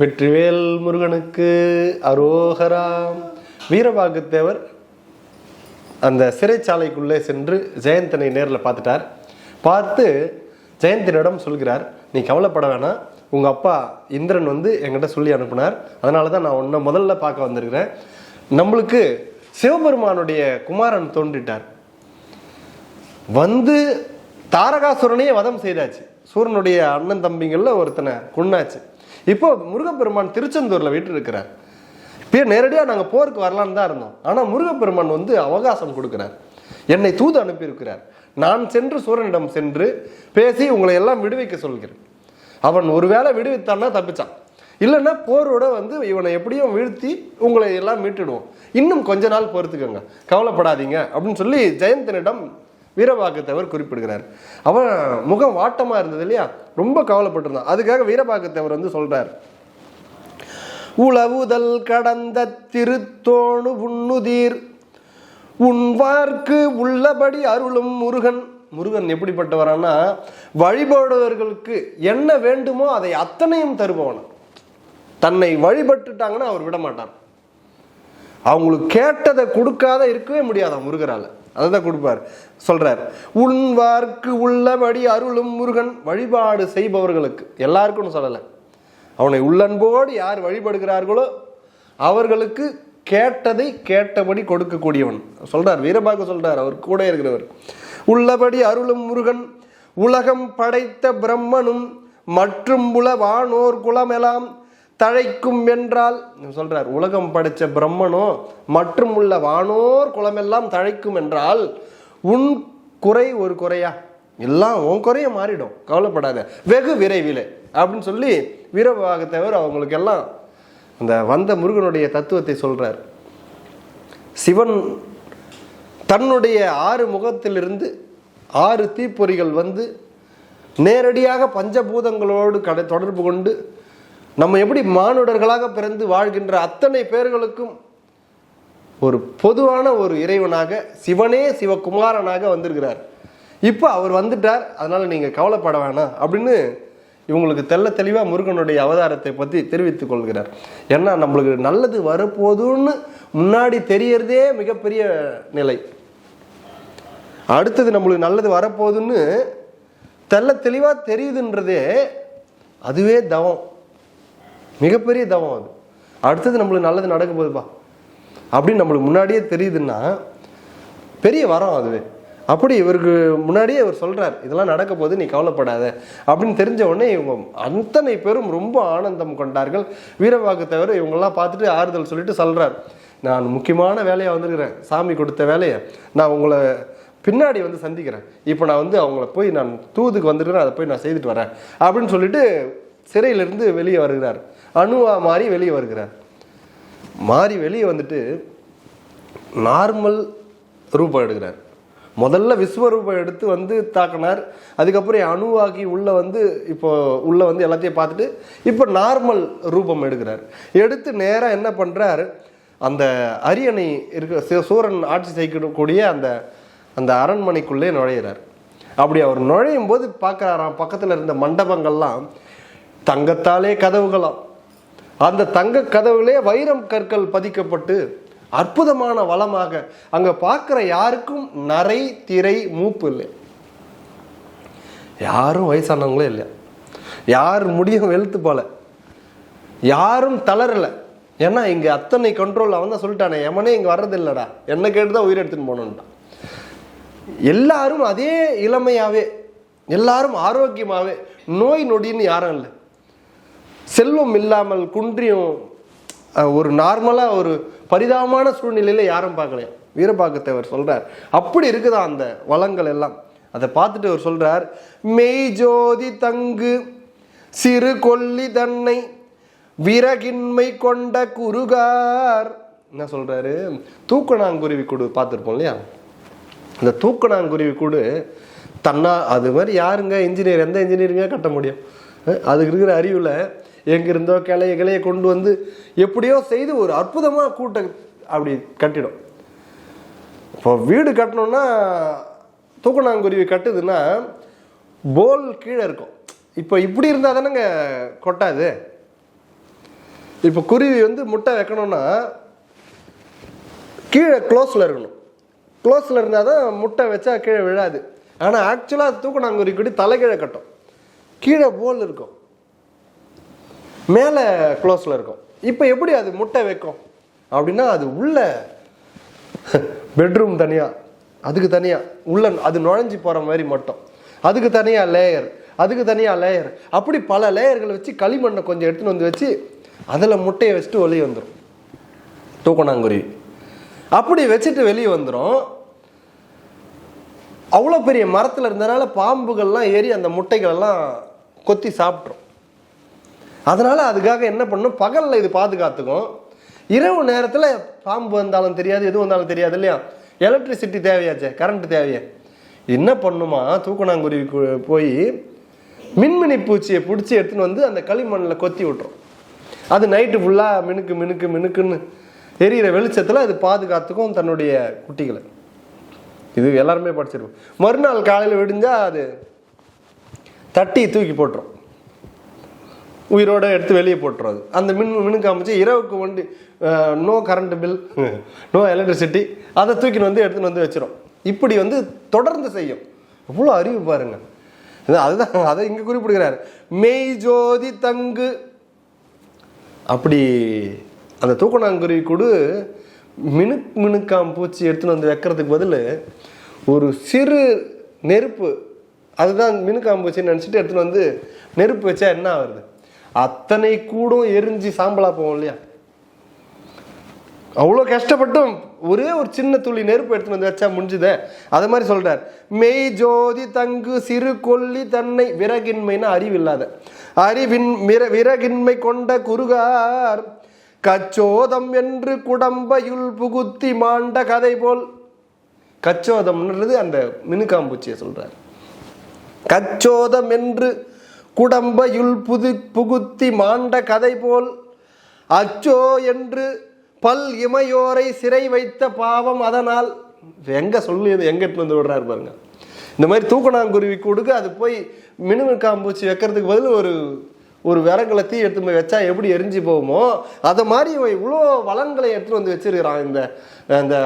வெற்றிவேல் முருகனுக்கு அரோகராம் வீரபாகுத்தேவர் அந்த சிறைச்சாலைக்குள்ளே சென்று ஜெயந்தனை நேரில் பார்த்துட்டார். பார்த்து ஜெயந்தனிடம் சொல்கிறார் நீ கவலைப்பட வேணாம். உங்கள் அப்பா இந்திரன் வந்து என்கிட்ட சொல்லி அனுப்புனார். அதனால தான் நான் உன்னை முதல்ல பார்க்க வந்திருக்கிறேன். நம்மளுக்கு சிவபெருமானுடைய குமாரன் தோன்றிட்டார். வந்து தாரகாசுரனையே வதம் செய்தாச்சு. சூரனுடைய அண்ணன் தம்பிங்களில் ஒருத்தனை கொன்னாச்சு. இப்போ முருகப்பெருமான் திருச்செந்தூரில் வீட்டு இருக்கிறார் இப்போ நேரடியாக நாங்கள் போருக்கு வரலான்னு தான் இருந்தோம். ஆனால் முருகப்பெருமான் வந்து அவகாசம் கொடுக்குறார். என்னை தூது அனுப்பியிருக்கிறார். நான் சென்று சூரனிடம் சென்று பேசி உங்களை எல்லாம் விடுவிக்க சொல்கிறேன். அவன் ஒருவேளை விடுவித்தான்னா தப்பிச்சான். இல்லைன்னா போரோட வந்து இவனை எப்படியும் வீழ்த்தி உங்களை எல்லாம் மீட்டுடுவோம். இன்னும் கொஞ்ச நாள் பொறுத்துக்கோங்க கவலைப்படாதீங்க அப்படின்னு சொல்லி ஜெயந்தனிடம் வீரபாகத்தேவர் குறிப்பிடுகிறார். அவன் முகம் வாட்டமாக இருந்தது இல்லையா? ரொம்ப கவலைப்பட்டிருந்தான். அதுக்காக வீரபாகத்தேவர் வந்து சொல்கிறார் உளவுதல் கடந்த திருத்தோணு உண்ணுதீர். உன்வார்க்கு உள்ளபடி அருளும் முருகன். முருகன் எப்படிப்பட்டவரானா வழிபடுவர்களுக்கு என்ன வேண்டுமோ அதை அத்தனையும் தருபவன் தன்னை வழிபட்டுட்டாங்கன்னா அவர் விட மாட்டார் அவங்களுக்கு கேட்டதை கொடுக்காத இருக்கவே முடியாதான் முருகரால். அதுதான் கொடுப்பார். சொல்கிறார் உண்வார்க்கு உள்ளபடி அருளும் முருகன் வழிபாடு செய்பவர்களுக்கு எல்லாருக்கும் சொல்லலை. அவனை உள்ளன்போடு யார் வழிபடுகிறார்களோ அவர்களுக்கு கேட்டதை கேட்டபடி கொடுக்கக்கூடியவன். சொல்கிறார் வீரபாக சொல்கிறார் அவர் கூட இருக்கிறவர். உள்ளபடி அருளும் முருகன் உலகம் படைத்த பிரம்மனும் மற்றும் உல வானோர் குலமெல்லாம் தழைக்கும் என்றால் சொல்றார் உலகம் படைச்ச பிரம்மனோ மற்றும் உள்ள வானோர் குலமெல்லாம் தழைக்கும் என்றால் உன் குறை ஒரு குறையா? எல்லாம் உன் குறைய மாறிடும் கவலைப்படாத. வெகு விரைவில். அப்படின்னு சொல்லி வீரபாகத்தேவர் அவங்களுக்கு எல்லாம் அந்த வந்த முருகனுடைய தத்துவத்தை சொல்றார். சிவன் தன்னுடைய ஆறு முகத்திலிருந்து ஆறு தீப்பொறிகள் வந்து நேரடியாக பஞ்சபூதங்களோடு கடை தொடர்பு கொண்டு நம்ம எப்படி மானுடர்களாக பிறந்து வாழ்கின்ற அத்தனை பேர்களுக்கும் ஒரு பொதுவான ஒரு இறைவனாக சிவனே சிவகுமாரனாக வந்திருக்கிறார். இப்போ அவர் வந்துட்டார் அதனால நீங்கள் கவலைப்பட வேணாம் அப்படின்னு இவங்களுக்கு தெள்ள தெளிவாக முருகனுடைய அவதாரத்தை பற்றி தெரிவித்துக் கொள்கிறார். ஏன்னா நம்மளுக்கு நல்லது வரப்போதுன்னு முன்னாடி தெரியறதே மிகப்பெரிய நிலை. அடுத்தது நம்மளுக்கு நல்லது வரப்போகுதுன்னு தெள்ள தெளிவாக தெரியுதுன்றதே அதுவே தவம். மிகப்பெரிய தவம் அது. அடுத்தது நம்மளுக்கு நல்லது நடக்க போகுதுப்பா அப்படின்னு நம்மளுக்கு முன்னாடியே தெரியுதுன்னா பெரிய வரம் அதுவே. அப்படி இவருக்கு முன்னாடியே அவர் சொல்கிறார் இதெல்லாம் நடக்க போது நீ கவலைப்படாத. அப்படின்னு தெரிஞ்ச உடனே இவங்க அத்தனை பேரும் ரொம்ப ஆனந்தம் கொண்டார்கள். வீரவாக்கு தவிர இவங்கெல்லாம் பார்த்துட்டு ஆறுதல் சொல்லிட்டு சொல்கிறார் நான் முக்கியமான வேலையாக வந்திருக்கிறேன். சாமி கொடுத்த வேலையை நான் உங்களை பின்னாடி வந்து சந்திக்கிறேன். இப்போ நான் வந்து அவங்கள போய் நான் தூதுக்கு வந்துருக்கிறேன். அதை போய் நான் செய்துட்டு வரேன். அப்படின்னு சொல்லிட்டு சிறையிலிருந்து வெளியே வருகிறார். அணுவா மாறி வெளியே வருகிறார். மாறி வெளியே வந்துட்டு நார்மல் ரூபம் எடுக்கிறார். முதல்ல விஸ்வரூபம் எடுத்து வந்து தாக்கினார். அதுக்கப்புறம் அணுவாக்கி உள்ளே வந்து இப்போ உள்ளே வந்து எல்லாத்தையும் பார்த்துட்டு இப்போ நார்மல் ரூபம் எடுக்கிறார். எடுத்து நேராக என்ன பண்ணுறார் அந்த அரியணை இருக்க சூரன் ஆட்சி செய்யக்கூடிய அந்த அந்த அரண்மனைக்குள்ளே நுழையிறார். அப்படி அவர் நுழையும் போது பார்க்குறாராம். பக்கத்தில் இருந்த மண்டபங்கள்லாம் தங்கத்தாலே கதவுகளாம் அந்த தங்க கதவுகளே வைரம் கற்கள் பதிக்கப்பட்டு அற்புதமான வளமாக அங்க பார்க்குற யாருக்கும் நரை திரை மூப்பு இல்லை. யாரும் வயசானவங்களே இல்லை. யார் முடியும் வெளுத்து போல. யாரும் தளரல. ஏன்னா இங்க அத்தனை கண்ட்ரோல் அவன் தான் சொல்லிட்டானே எமனே இங்க வர்றது இல்லடா என்ன கேட்டு தான் உயிர் எடுத்துன்னு போகணுன்ட்டான் எல்லாரும் அதே இளமையாவே எல்லாரும் ஆரோக்கியமாவே நோய் நொடின்னு யாரும் இல்லை. செல்வம் இல்லாமல் குன்றியும் ஒரு நார்மலாக ஒரு பரிதாபமான சூழ்நிலையில் யாரும் பார்க்கலையா? வீரபாகத்தேவர் சொல்கிறார் அப்படி இருக்குதா அந்த வளங்கள் எல்லாம்? அதை பார்த்துட்டு அவர் சொல்கிறார் மெய் ஜோதி தங்கு சிறு கொல்லி தன்னை விறகின்மை கொண்ட குருகார். என்ன சொல்கிறாரு தூக்கணாங்குருவி கூடு பார்த்துருப்போம் இல்லையா? இந்த தூக்கணாங்குருவி கூடு தன்னா அது மாதிரி யாருங்க இன்ஜினியர் எந்த இன்ஜினியருங்க கட்ட முடியும்? அதுக்கு இருக்கிற அறிவில் எங்கிருந்தோ கிளைய கிளைய கொண்டு வந்து எப்படியோ செய்து ஒரு அற்புதமாக கூட்டம் அப்படி கட்டிடும். இப்போ வீடு கட்டணும்னா தூக்கணாங்குருவி கட்டுதுன்னா போல் கீழே இருக்கும். இப்போ இப்படி இருந்தால் தானேங்க கொட்டாது இப்போ குருவி வந்து முட்டை வைக்கணும்னா கீழே க்ளோஸில் இருக்கணும். க்ளோஸில் இருந்தால் தான் முட்டை வச்சா கீழே விழாது. ஆனால் ஆக்சுவலாக தூக்கணாங்குருவி தலை தலைகீழே கட்டும். கீழே போல் இருக்கும். மேலே க்ளோஸில் இருக்கும். இப்போ எப்படி அது முட்டை வைக்கும்? அப்படின்னா அது உள்ள பெட்ரூம் தனியாக அதுக்கு தனியாக உள்ள அது நுழைஞ்சு போகிற மாதிரி மட்டும். அதுக்கு தனியாக லேயர் அதுக்கு தனியாக லேயர் அப்படி பல லேயர்களை வச்சு களிமண்ணை கொஞ்சம் எடுத்துன்னு வந்து வச்சு அதில் முட்டையை வச்சுட்டு வெளியே வந்துடும் தூக்கணாங்குருவி அப்படி வச்சுட்டு வெளியே வந்துடும் அவ்வளோ பெரிய மரத்தில் இருந்தனால பாம்புகள்லாம் ஏறி அந்த முட்டைகளெல்லாம் கொத்தி சாப்பிட்ரும் அதனால் அதுக்காக என்ன பண்ணும் பகலில் இது பாதுகாத்துக்கும். இரவு நேரத்தில் பாம்பு வந்தாலும் தெரியாது எது வந்தாலும் தெரியாது இல்லையா? எலக்ட்ரிசிட்டி தேவையாச்சே கரண்ட் தேவையே. என்ன பண்ணுமா? தூக்கணாங்குருவி கு- போய் மின்மினி பூச்சியை பிடிச்சி எடுத்துன்னு வந்து அந்த களிமண்ணில் கொத்தி விட்டுரும். அது நைட்டு ஃபுல்லாக மினுக்கு மினுக்கு மினுக்குன்னு எரியிற வெளிச்சத்தில் அது பாதுகாத்துக்கும் தன்னுடைய குட்டிகளை. இது எல்லாருமே படிச்சிருப்போம். மறுநாள் காலையில் விடிஞ்சால் அது தட்டி தூக்கி போட்டுரும். உயிரோட எடுத்து வெளியே போட்டுரும் அது அந்த மின் மினுக்கு காமிச்சு இரவுக்கு வண்டி no current bill no electricity அதை தூக்கின்னு வந்து எடுத்துன்னு வந்து வச்சிரும். இப்படி வந்து தொடர்ந்து செய்யும். எவ்வளோ அறிவு பாருங்க. அதுதான் அதை இங்கே குறிப்பிடுகிறார். மெய் ஜோதி தங்கு. அப்படி அந்த தூக்கணாங்குருவி கூடு மினுக் மினுக்காம் பூச்சி எடுத்துன்னு வந்து வைக்கிறதுக்கு பதில் ஒரு சிறு நெருப்பு அதுதான் மினுக்காம்பூச்சின்னு நினச்சிட்டு எடுத்துன்னு வந்து நெருப்பு வச்சா என்ன ஆகுது? அத்தனை கூடும் எரிஞ்சு சாம்பலா போவோம் இல்லையா? அவ்வளோ கஷ்டப்பட்டும் ஒரே ஒரு சின்ன துளி நெருப்பு எடுத்துன்னு வந்து வச்சா முடிஞ்சுதே. அது மாதிரி சொல்றார். மெய் ஜோதி தங்கு சிறு கொல்லி தன்னை விறகின்மைனா அறிவில்லாத அறிவின் மிர விறகின்மை கொண்ட குருகார் கச்சோதம் என்று குடம்பையுள் புகுத்தி மாண்ட கதை போல். கச்சோதம்ன்றது அந்த மினுக்காம்பூச்சியை சொல்றார். கச்சோதம் என்று குடம்பையுள் புது புகுத்தி மாண்ட கதை போல் அச்சோ என்று பல் இமையோரை சிறை வைத்த பாவம் அதனால் எங்க சொல்லியது எங்க எடுத்து வந்து விடுறாரு பாருங்க. இந்த மாதிரி தூக்கணாங்குருவி கொடுக்க அது போய் மினுமின் காம்பூச்சி வைக்கிறதுக்கு பதில் ஒரு ஒரு விறகுல தீ எடுத்து போய் வச்சா எப்படி எரிஞ்சு போகுமோ அதை மாதிரி இவன் இவ்வளோ வளங்களை எடுத்துட்டு வந்து வச்சிருக்கிறான் இந்த இந்த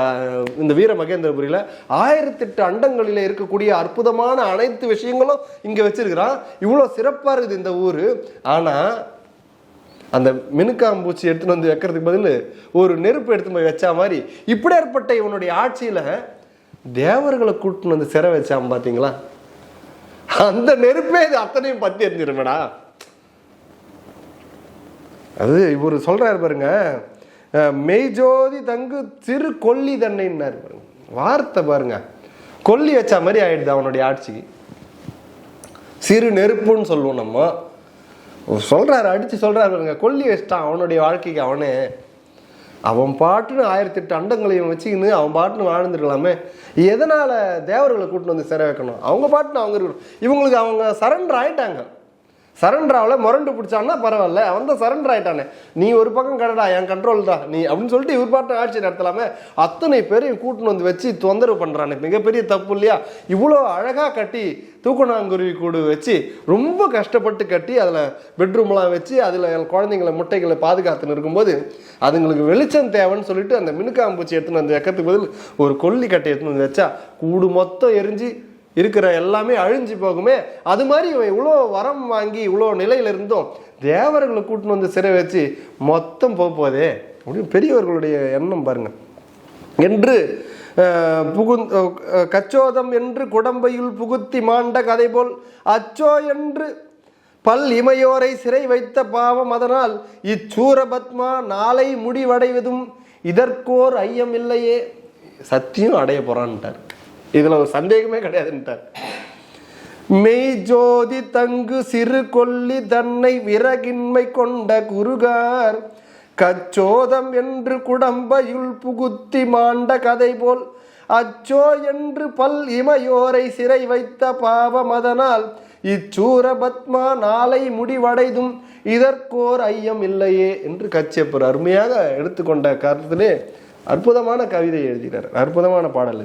இந்த வீர மகேந்திரபுரியில். ஆயிரத்தெட்டு அண்டங்களில் இருக்கக்கூடிய அற்புதமான அனைத்து விஷயங்களும் இங்கே வச்சிருக்கிறான். இவ்வளோ சிறப்பாக இருக்குது இந்த ஊர். ஆனால் அந்த மினுக்காம்பூச்சி எடுத்துன்னு வந்து வைக்கிறதுக்கு பதில் ஒரு நெருப்பு எடுத்து போய் வச்சா மாதிரி இப்படி ஏற்பட்ட இவனுடைய ஆட்சியில் தேவர்களை கூட்டின்னு வந்து சிறை வச்சான் பார்த்தீங்களா அந்த நெருப்பே இது அத்தனையும் பற்றி எரிஞ்சிருமேடா. அது இவர் சொல்கிறார் பாருங்க. மெய்ஜோதி தங்கு சிறு கொல்லி தன்னைன்னாரு பாருங்க. வார்த்தை பாருங்க. கொல்லி வச்ச மாதிரி ஆயிடுது அவனுடைய ஆட்சிக்கு சிறு நெருப்புன்னு சொல்லுவோம் நம்ம. சொல்கிறாரு அடித்து சொல்கிறாரு பாருங்க. கொல்லி வச்சிட்டான். அவனுடைய வாழ்க்கைக்கு அவனே. அவன் பாட்டுன்னு ஆயிரத்தி எட்டு அண்டங்களையும் வச்சுக்கின்னு அவன் பாட்டுன்னு வாழ்ந்துருக்கலாமே. எதனால் தேவர்களை கூட்டின்னு வந்து சிறை வைக்கணும்? அவங்க பாட்டுன்னு அவங்க இருக்கணும். இவங்களுக்கு அவங்க சரண்டர் ஆயிட்டாங்க. சரண்டர் ஆகல முரண்டு பிடிச்சான்னா பரவாயில்ல அவன் தான் சரண்டர் ஆயிட்டானே நீ ஒரு பக்கம் கடடா என் கண்ட்ரோல் தான். நீ அப்படின்னு சொல்லிட்டு இவர் பாட்டு ஆட்சி நடத்தலாமே. அத்தனை பேரையும் கூட்டின்னு வந்து வச்சு தொந்தரவு பண்ணுறானே மிகப்பெரிய தப்பு இல்லையா? இவ்வளோ அழகாக கட்டி தூக்கணாங்குருவி கூடு வச்சு ரொம்ப கஷ்டப்பட்டு கட்டி அதில் பெட்ரூம்லாம் வச்சு அதில் குழந்தைங்களை முட்டைகளை பாதுகாத்துன்னு இருக்கும்போது அதுங்களுக்கு வெளிச்சம் தேவைன்னு சொல்லிட்டு அந்த மினுக்காம்பூச்சி எடுத்துன்னு வந்து வைக்கிறதுக்கு பதில் ஒரு கொல்லி கட்டை எடுத்துன்னு வந்து வச்சா கூடு மொத்தம் எரிஞ்சு இருக்கிற எல்லாமே அழிஞ்சு போகுமே. அது மாதிரி இவன் இவ்வளோ வரம் வாங்கி இவ்வளோ நிலையிலிருந்தும் தேவர்களை கூட்டின்னு வந்து சிறை வச்சு மொத்தம் போகப்போதே போதே அப்படின்னு பெரியவர்களுடைய எண்ணம் பாருங்க. என்று அஹ், புகுந் கச்சோதம் என்று குடம்பையுள் புகுத்தி மாண்ட கதை போல் அச்சோ என்று பல் இமையோரை சிறை வைத்த பாவம் அதனால் இச்சூரபத்மா நாளை முடிவடைவதும் இதற்கோர் ஐயம் இல்லையே சத்தியம் அடைய போறான்ட்டார். இதுல ஒரு சந்தேகமே கிடையாதுன்ட்டார். மெய்ஜோதி தங்கு சிறு கொல்லி தன்னை விறகின்மை கொண்ட குருகார் கச்சோதம் என்று குடம்பையுள் புகுத்தி மாண்ட கதை போல் அச்சோ என்று பல் இமையோரை சிறை வைத்த பாவம் அதனால் இச்சூரபத்மா நாளை முடிவடைதும் இதற்கோர் ஐயம் இல்லையே என்று கச்சியப்பர் அருமையாக எடுத்துக்கொண்ட கருத்திலே அற்புதமான கவிதை எழுதினார். அற்புதமான பாடல்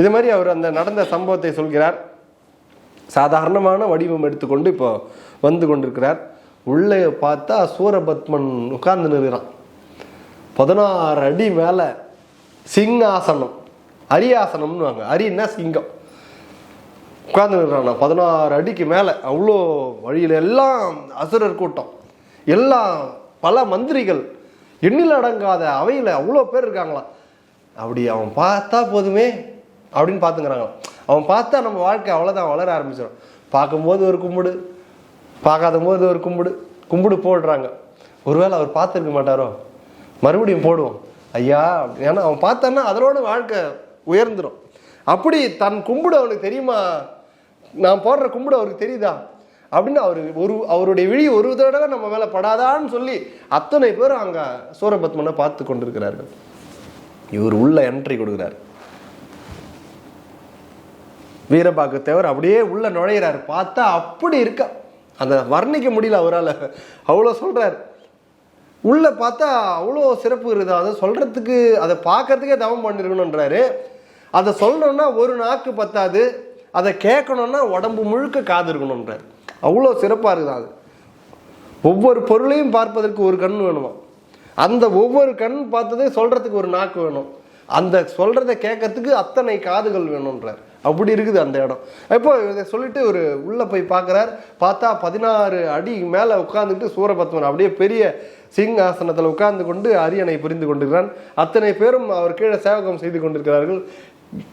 இது மாதிரி அவர் அந்த நடந்த சம்பவத்தை சொல்கிறார். சாதாரணமான வடிவம் எடுத்துக்கொண்டு இப்போ வந்து கொண்டிருக்கிறார். உள்ளே பார்த்தா சூரபத்மன் உட்கார்ந்து நிற்கிறான். பதினாறு அடி மேலே சிங்காசனம் அரியாசனம்னு வாங்க. அரின்னா சிங்கம். உட்கார்ந்து நிற்கிறான் பதினாறு அடிக்கு மேலே அவ்வளோ வழியில் எல்லாம் அசுரர் கூட்டம். எல்லாம் பல மந்திரிகள் எண்ணில் அடங்காத அவையில் அவ்வளோ பேர் இருக்காங்களாம். அப்படி அவன் பார்த்தா போதுமே. அப்படின்னு பார்த்துக்கிறாங்களாம் அவன் பார்த்தா நம்ம வாழ்க்கை அவ்வளோதான் வளர ஆரம்பிச்சிடும். பார்க்கும்போது ஒரு கும்பிடு பார்க்காத போது ஒரு கும்பிடு கும்பிடு போடுறாங்க. ஒருவேளை அவர் பார்த்துருக்க மாட்டாரோ? மறுபடியும் போடுவோம். ஐயா அப்படி- ஏன்னா அவன் பார்த்தான்னா அதனோட வாழ்க்கை உயர்ந்துடும் அப்படி தன் கும்பிடு அவனுக்கு தெரியுமா? நான் போடுற கும்பிடு அவருக்கு தெரியுதா? அப்படின்னு அவர் ஒரு அவருடைய விழி ஒரு தடவை நம்ம மேலே படாதான்னு சொல்லி அத்தனை பேரும் அங்கே சூரபத்மனை பார்த்து கொண்டிருக்கிறார்கள். இவர் உள்ள என்ட்ரி கொடுக்குறாரு. வீரபாகத்தேவர் அப்படியே உள்ளே நுழையிறாரு. பார்த்தா அப்படி இருக்கா. அந்த வர்ணிக்க முடியல அவரால். அவ்வளோ சொல்கிறார் உள்ளே பார்த்தா அவ்வளோ சிறப்பு இருக்குது. அதை சொல்கிறதுக்கு அதை பார்க்கறதுக்கே தவம் பண்ணிருக்கணுன்றாரு அதை சொல்லணும்னா ஒரு நாக்கு பத்தாது. அதை கேட்கணும்னா உடம்பு முழுக்க காது இருக்கணுன்றார் அவ்வளோ சிறப்பாக இருக்குது அது. ஒவ்வொரு பொருளையும் பார்ப்பதற்கு ஒரு கண் வேணுமா? அந்த ஒவ்வொரு கண் பார்த்ததே சொல்கிறதுக்கு ஒரு நாக்கு வேணும். அந்த சொல்கிறத கேட்கறதுக்கு அத்தனை காதுகள் வேணுன்றார் அப்படி இருக்குது அந்த இடம். இப்போ இதை சொல்லிட்டு ஒரு உள்ளே போய் பார்க்குறார். பார்த்தா பதினாறு அடி மேலே உட்காந்துட்டு சூரபத்மன் அப்படியே பெரிய சிங்காசனத்தில் உட்கார்ந்து கொண்டு அரியணை புரிந்து கொண்டிருக்கிறான். அத்தனை பேரும் அவர் கீழே சேவகம் செய்து கொண்டிருக்கிறார்கள்.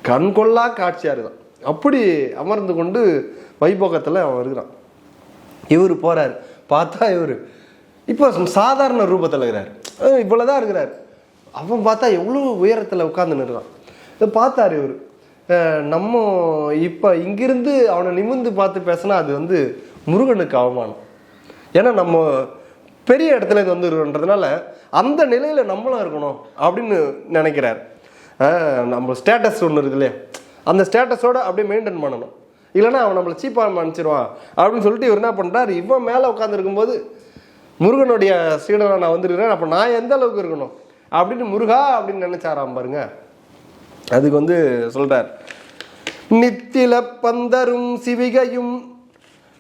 கண்கொள்ளா காட்சியாக இருக்குதான் அப்படி அமர்ந்து கொண்டு வைபோகத்தில் அவன் இருக்கிறான். இவர் போகிறார் பார்த்தா இவர் இப்போ சாதாரண ரூபத்தில் இருக்கிறார். இவ்வளோதான் இருக்கிறார். அவன் பார்த்தா எவ்வளோ உயரத்தில் உட்காந்து நிற்கிறான். இதை பார்த்தார் இவர். நம்ம இப்போ இங்கிருந்து அவனை நிமிர்ந்து பார்த்து பேசினா அது வந்து முருகனுக்கு அவமானம். ஏன்னா நம்ம பெரிய இடத்துல இது வந்துருன்றதுனால அந்த நிலையில் நம்மளும் இருக்கணும் அப்படின்னு நினைக்கிறார். நம்ம ஸ்டேட்டஸ் ஒன்று இருக்கு இல்லையா? அந்த ஸ்டேட்டஸோட அப்படியே மெயின்டைன் பண்ணணும். இல்லைன்னா அவன் நம்மளை சீப்பாக மன்னிச்சிருவான் அப்படின்னு சொல்லிட்டு இவர் என்ன பண்ணுறாரு இவன் மேலே உட்காந்துருக்கும் போது முருகனுடைய சீடனாக நான் வந்திருக்கிறேன். அப்போ நான் எந்த அளவுக்கு இருக்கணும்? அப்படின்னு முருகா அப்படின்னு நினைச்சாராம் பாருங்க. அதுக்கு வந்து சொல்றார். நித்தில பந்தரும் சிவிகையும்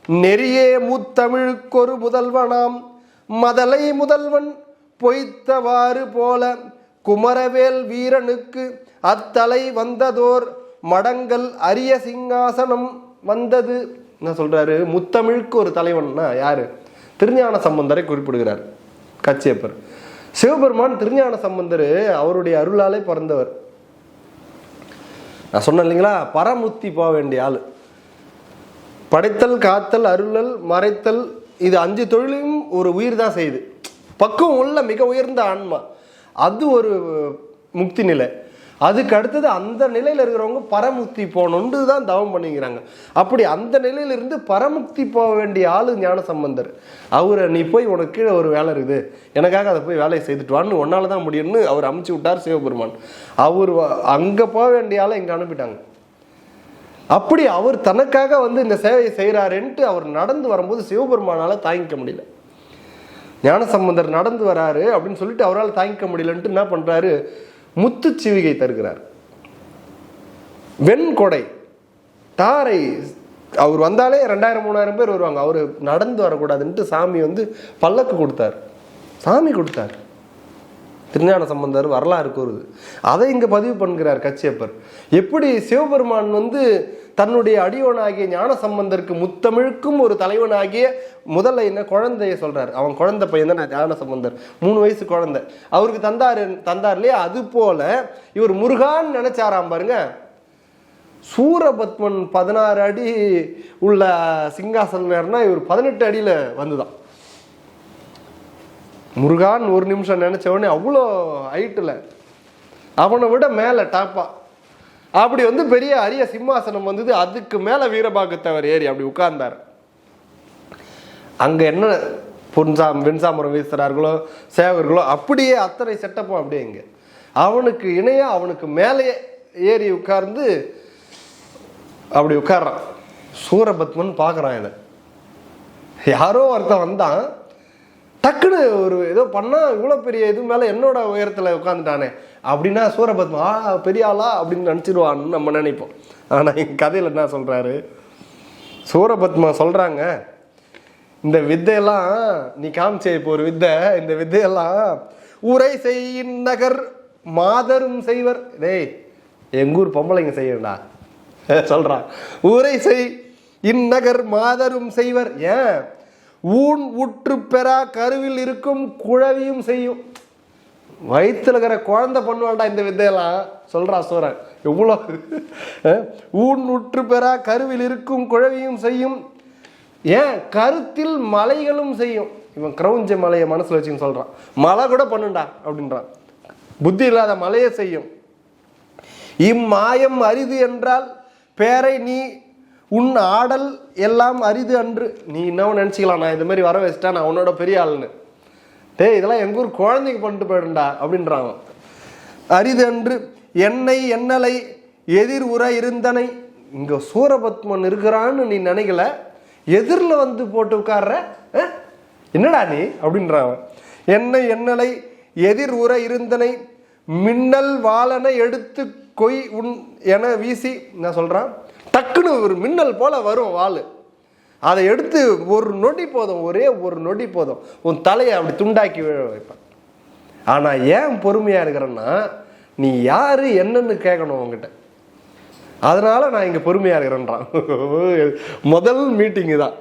நெறியே முத்தமிழுக்கொரு முதல்வனாம். மதலை முதல்வன் பொய்த்தவாறு போல குமரவேல் வீரனுக்கு அத்தலை வந்ததோர் மடங்கள் அரிய சிங்காசனம் வந்தது. என்ன சொல்றாரு? முத்தமிழுக்கு ஒரு தலைவன்னா யாரு? திருஞான சம்பந்தரை குறிப்பிடுகிறார். கச்சியப்பர். சிவபெருமான் திருஞான சம்பந்தர் அவருடைய அருளாலே பிறந்தவர். நான் சொன்னேன் இல்லைங்களா? பரமுத்தி போக வேண்டிய ஆள். படைத்தல் காத்தல் அருளல் மறைத்தல் இது அஞ்சு தொழிலையும் ஒரு உயிர் தான் செய்யுது. பக்குவம் உள்ள மிக உயர்ந்த ஆன்மா. அது ஒரு முக்தி நிலை. அதுக்கு அடுத்தது அந்த நிலையில் இருக்கிறவங்க பரமுக்தி போகணுன்ட்டு தான் தவம் பண்ணிக்கிறாங்க. அப்படி அந்த நிலையிலிருந்து பரமுக்தி போக வேண்டிய ஆளு ஞான சம்பந்தர். அவரை நீ போய் உனக்கு கீழே ஒரு வேலை இருக்குது. எனக்காக அதை போய் வேலையை செய்துட்டு வான்னு உன்னால தான் முடியும்னு அவர் அமுச்சு விட்டார் சிவபெருமான். அவர் அங்கே போக வேண்டிய ஆளை இங்கே அனுப்பிட்டாங்க. அப்படி அவர் தனக்காக வந்து இந்த சேவையை செய்கிறாருன்ட்டு அவர் நடந்து வரும்போது சிவபெருமானால் தாங்கிக்க முடியல. ஞானசம்பந்தர் நடந்து வராரு அப்படின்னு சொல்லிட்டு அவரால் தாங்கிக்க முடியலன்ட்டு என்ன பண்ணுறாரு முத்து சிவிகை தருகிறார். வெண்கொடை. தாரை அவர் வந்தாலே ரெண்டாயிரம் மூணாயிரம் பேர் வருவாங்க. அவர் நடந்து வரக்கூடாதுன்ட்டு சாமி வந்து பல்லக்கு கொடுத்தார். சாமி கொடுத்தார். திருஞான சம்பந்தர் வரலாறு கூறுது. அதை இங்கே பதிவு பண்ணுகிறார் கச்சியப்பர். எப்படி சிவபெருமான் வந்து தன்னுடைய அடியோனாகிய ஞான சம்பந்தருக்கு முத்தமிழுக்கும் ஒரு தலைவனாகிய முதல்ல என்ன குழந்தைய சொல்கிறார் அவன் குழந்தை பையன் தான் ஞான சம்பந்தர். மூணு வயசு குழந்தை. அவருக்கு தந்தார் தந்தார் இல்லையா? அது போல இவர் முருகான்னு நினைச்சாராம் பாருங்க. சூரபத்மன் பதினாறு அடி உள்ள சிங்காசனர்னா இவர் பதினெட்டு அடியில் வந்துதான். முருகான் ஒரு நிமிஷம் நினச்ச உடனே அவ்வளோ ஹைட்டில். அவனை விட மேலே டாப்பா. அப்படி வந்து பெரிய அரிய சிம்மாசனம் வந்தது. அதுக்கு மேலே வீரபாகத்தவர் ஏறி அப்படி உட்கார்ந்தார். அங்கே என்ன பொன்சாம் வெண்சாமரம் வீசுகிறார்களோ சேவர்களோ அப்படியே அத்தனை செட்டப்பும் அப்படியே இங்கே. அவனுக்கு இணையாக அவனுக்கு மேலே ஏறி உட்கார்ந்து அப்படி உட்கார்றான். சூரபத்மன் பார்க்குறான் இதை. யாரோ ஒருத்தன் வந்தான். டக்குன்னு ஒரு ஏதோ பண்ணால் இவ்வளோ பெரிய இது மேலே என்னோட உயரத்தில் உட்காந்துட்டானே அப்படின்னா சூரபத்மா ஆ பெரிய ஆளா? அப்படின்னு நினச்சிடுவான்னு நம்ம நினைப்போம். ஆனால் எங்கள் கதையில் என்ன சொல்கிறாரு சூரபத்மா சொல்கிறாங்க இந்த வித்தையெல்லாம் நீ காமிச்சே இப்போ ஒரு வித்தை. இந்த வித்தையெல்லாம் உரை செய்யின் நகர் மாதரும் செய்வர். டேய் எங்கூர் பொம்பளைங்க செய்யண்டா சொல்கிறான் உரை செய் இந்நகர் மாதரும் செய்வர். ஏன்? ஊன் உற்று பெறா கருவில் இருக்கும் குழவியும் செய்யும். வயிற்றுல இருக்கிற குழந்தை பண்ணுவாள்டா இந்த வித்தையெல்லாம். சொல்கிறா சூரன் எவ்வளோ? ஊன் உற்று பெறா கருவில் இருக்கும் குழவியும் செய்யும். ஏன்? கருத்தில் மலைகளும் செய்யும். இவன் கிரௌஞ்ச மலையை மனசில் வச்சுன்னு சொல்கிறான் மலை கூட பண்ணுண்டா அப்படின்றான். புத்தி இல்லாத மலையை செய்யும். இம்மாயம் அரிது என்றால் பேரை நீ உன் ஆடல் எல்லாம் அரிது அன்று. நீ இன்னும் நினச்சிக்கலாம் நான் இது மாதிரி வர வச்சுட்டா நான் உன்னோட பெரிய ஆளுன்னு டே இதெல்லாம் எங்கள் ஊர் குழந்தைக்கு பண்ணிட்டு போயிடும்டா அப்படின்றான் அரிது அன்று என்னை என்னலை எதிர் உர இருந்தனை. இங்கே சூரபத்மன் இருக்கிறான்னு நீ நினைக்கல எதிரில் வந்து போட்டு உட்கார்ற என்னடா நீ? அப்படின்றான் அவன். என்னலை எதிர் உர இருந்தனை மின்னல் வாளனை எடுத்து கொய் உன் என வீசி நான் சொல்கிறேன் டக்குன்னு ஒரு மின்னல் போல வரும் வாள் அதை எடுத்து ஒரு நொடி போதும் ஒரே ஒரு நொடி போதும். உன் தலையை அப்படி துண்டாக்கி விழ வைப்பேன். ஆனால் ஏன் பொறுமையாக இருக்கிறேன்னா நீ யார் என்னன்னு கேட்கணும் உங்ககிட்ட அதனால நான் இங்கே பொறுமையாக இருக்கிறேன்றான். முதல் மீட்டிங்கு தான்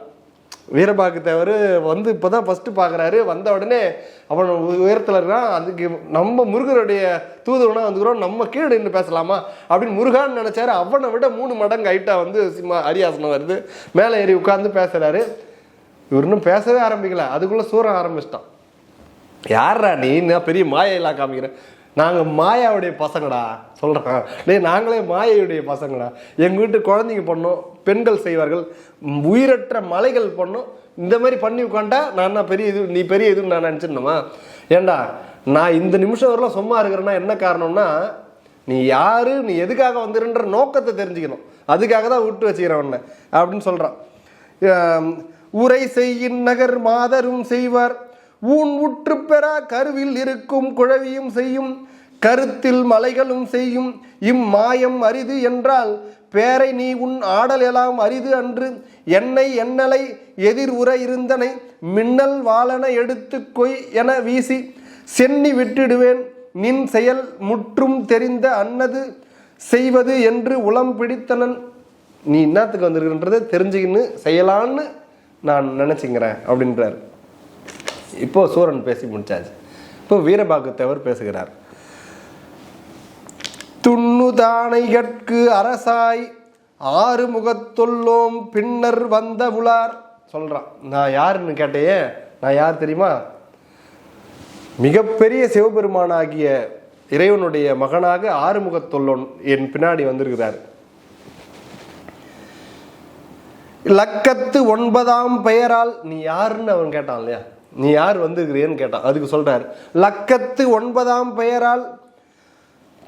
வீரபாகத்தேவர் வந்து வந்து இப்போதான் ஃபஸ்ட்டு பார்க்குறாரு வந்த உடனே அவன் உயரத்தில் இருக்கான். அதுக்கு நம்ம முருகருடைய தூதுவனாக வந்துக்கிறோம். நம்ம கீழே நின்று பேசலாமா? அப்படின்னு முருகான்னு நினச்சாரு. அவனை விட மூணு மடங்கு ஹைட்டாக வந்து சிம்மா அரியாசனம் வருது. மேலே ஏறி உட்காந்து பேசுகிறாரு இவர் இன்னும் பேசவே ஆரம்பிக்கல. அதுக்குள்ளே சூரம் ஆரம்பிச்சிட்டான். யாரா நீ? நான் பெரிய மாயெல்லாம் காமிக்கிறேன். நாங்கள் மாயாவுடைய பசங்கடா. சொல்கிறான் டேய் நாங்களே மாயையுடைய பசங்களா எங்கள் வீட்டு குழந்தைங்க பண்ணோம் பெண்கள் செய்வார்கள். உயிரற்ற மலைகள் பண்ணோம் இந்த மாதிரி பண்ணி உட்காண்டா நான் பெரிய இது நீ பெரிய இதுன்னு நான் நினச்சிருந்தோமா ஏண்டா நான் இந்த நிமிஷம் வரலாம் சும்மா இருக்கிறேன்னா என்ன காரணம்னா நீ யாரு நீ எதுக்காக வந்துருன்ற நோக்கத்தை தெரிஞ்சுக்கணும். அதுக்காக தான் விட்டு வச்சுக்கிறேன் உன்னை அப்படின்னு சொல்கிறான் உரை செய்யின் நகர் மாதரும் செய்வார். ஊன் உற்று பெறா கருவில் இருக்கும் குழவியும் செய்யும். கருத்தில் மலைகளும் செய்யும் இம்மாயம் அரிது என்றால் பேரை நீ உன் ஆடல் எல்லாம் அரிது அன்று என்னை எண்ணலை எதிர் உற இருந்தனை மின்னல் வாளன எடுத்து கொய் என வீசி சென்னி விட்டிடுவேன். நின் செயல் முற்றும் தெரிந்த அன்னது செய்வது என்று உளம் பிடித்தனன். நீ என்னத்துக்கு வந்திருக்கின்றதை தெரிஞ்சுக்கின்னு செய்யலான்னு நான் நினச்சிங்கிறேன் அப்படின்றார். இப்போது சூரன் பேசி முடிச்சாச்சு. இப்போ வீரபாகுத்தேவர் பேசுகிறார். துண்ணுதானைகட்கு அரசாய் ஆறு முகத்துள்ளோம் பின்னர் வந்த உலார் சொல்கிறான் நான் யாருன்னு கேட்டையே நான் யார் தெரியுமா? மிகப்பெரிய சிவபெருமானாகிய இறைவனுடைய மகனாக ஆறுமுகத்தொல்லோன் என் பின்னாடி வந்திருக்கிறார். லக்கத்து ஒன்பதாம் பெயரால் நீ யாருன்னு அவன் கேட்டான் இல்லையா? நீ யார் வந்திருக்கிறேன்னு கேட்டான். அதுக்கு சொல்றார் லக்கத்து ஒன்பதாம் பெயரால்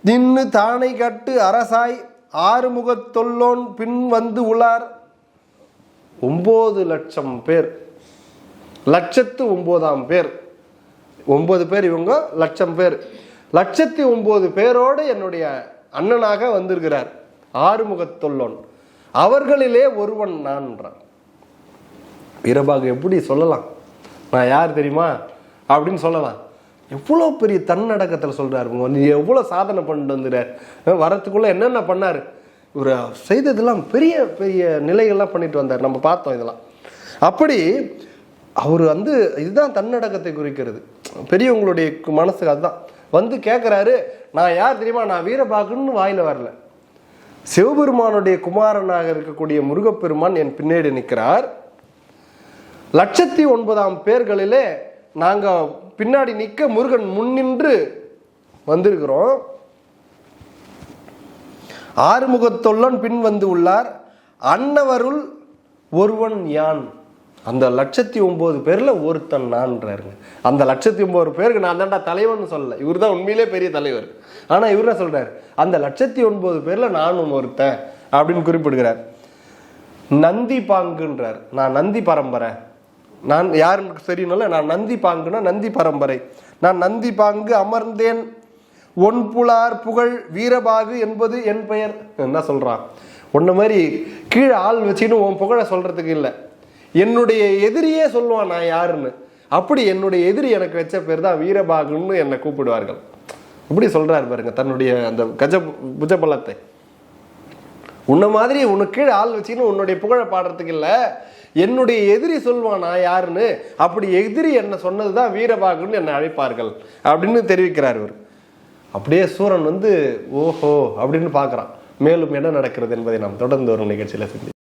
நின்று தானை கட்டு அரசாய் ஆறுமுகத் தொல்லோன் பின் வந்து உளார் ஒம்பது லட்சம் பேர். லட்சத்து ஒம்போதாம் பேர். ஒம்பது பேர் இவங்க லட்சம் பேர். லட்சத்தி ஒம்பது பேரோடு என்னுடைய அண்ணனாக வந்திருக்கிறார் ஆறுமுகத் தொல்லோன். அவர்களிலே ஒருவன் நான்ன்றான். வீரபாகு எப்படி சொல்லலாம்? நான் யார் தெரியுமா? அப்படின்னு சொல்லலாம். எவ்வளோ பெரிய தன்னடக்கத்தில் சொல்கிறார் இவங்க. நீ எவ்வளோ சாதனை பண்ணிட்டு வந்துடுறார் வரத்துக்குள்ளே என்னென்ன பண்ணார்? ஒரு செய்ததெல்லாம் பெரிய பெரிய நிலைகள்லாம் பண்ணிட்டு வந்தார். நம்ம பார்த்தோம் இதெல்லாம். அப்படி அவர் வந்து இதுதான் தன்னடக்கத்தை குறிக்கிறது. பெரியவங்களுடைய மனசுக்கு அதுதான். வந்து கேட்குறாரு நான் யார் தெரியுமா? நான் வீரபாகுன்னு வாயில வரல. சிவபெருமானுடைய குமாரனாக இருக்கக்கூடிய முருகப்பெருமான் என் பின்னாடி நிற்கிறார். லட்சத்தி ஒன்பதாம் பேர்களிலே நாங்கள் பின்னாடி நிற்க முருகன் முன்னின்று வந்திருக்கிறோம். ஆறுமுகத்தொல்லன் பின் வந்து உள்ளார். அன்னவருள் ஒருவன் யான்? அந்த லட்சத்தி ஒன்பது பேரில் ஒருத்தன் நான்றாருங்க. அந்த லட்சத்தி ஒன்பது பேருக்கு நான் தான்டா தலைவன் சொல்லலை. இவர் தான் உண்மையிலே பெரிய தலைவர். ஆனால் இவர் என்ன சொல்கிறார் அந்த லட்சத்தி ஒன்பது பேரில் நானும் ஒருத்தன் அப்படின்னு குறிப்பிடுகிறார். நந்தி பாங்குன்றார். நான் நந்தி பரம்பரை. நான் யாருக்கு தெரியணும்ல நான் நந்தி பாங்குனா நந்தி பரம்பரை. நான் நந்தி பாங்கு அமர்ந்தேன். ஒன் புலார் புகழ் வீரபாகு என்பது என் பெயர். என்ன சொல்கிறான் உன்ன மாதிரி கீழே ஆள் வச்சுன்னு உன் புகழை சொல்கிறதுக்கு இல்லை. என்னுடைய எதிரியே சொல்லுவான் நான் யாருன்னு. அப்படி என்னுடைய எதிரி எனக்கு வச்ச பேர் தான் வீரபாகுன்னு என்னை கூப்பிடுவார்கள். இப்படி சொல்கிறாரு பாருங்க தன்னுடைய அந்த கஜ புஜபலத்தை. உன்ன மாதிரி உனக்கு கீழே ஆள் வச்சுன்னு உன்னுடைய புகழை பாடுறதுக்கு இல்லை. என்னுடைய எதிரி சொல்வான் நான் யாருன்னு? அப்படி எதிரி என்னை சொன்னது தான் வீரபாகுன்னு என்னை அழைப்பார்கள் அப்படின்னு தெரிவிக்கிறார் இவர். அப்படியே சூரன் வந்து ஓஹோ அப்படின்னு பார்க்குறான். மேலும் என்ன நடக்கிறது என்பதை நாம் தொடர்ந்து வரும் நிகழ்ச்சியில் சந்தி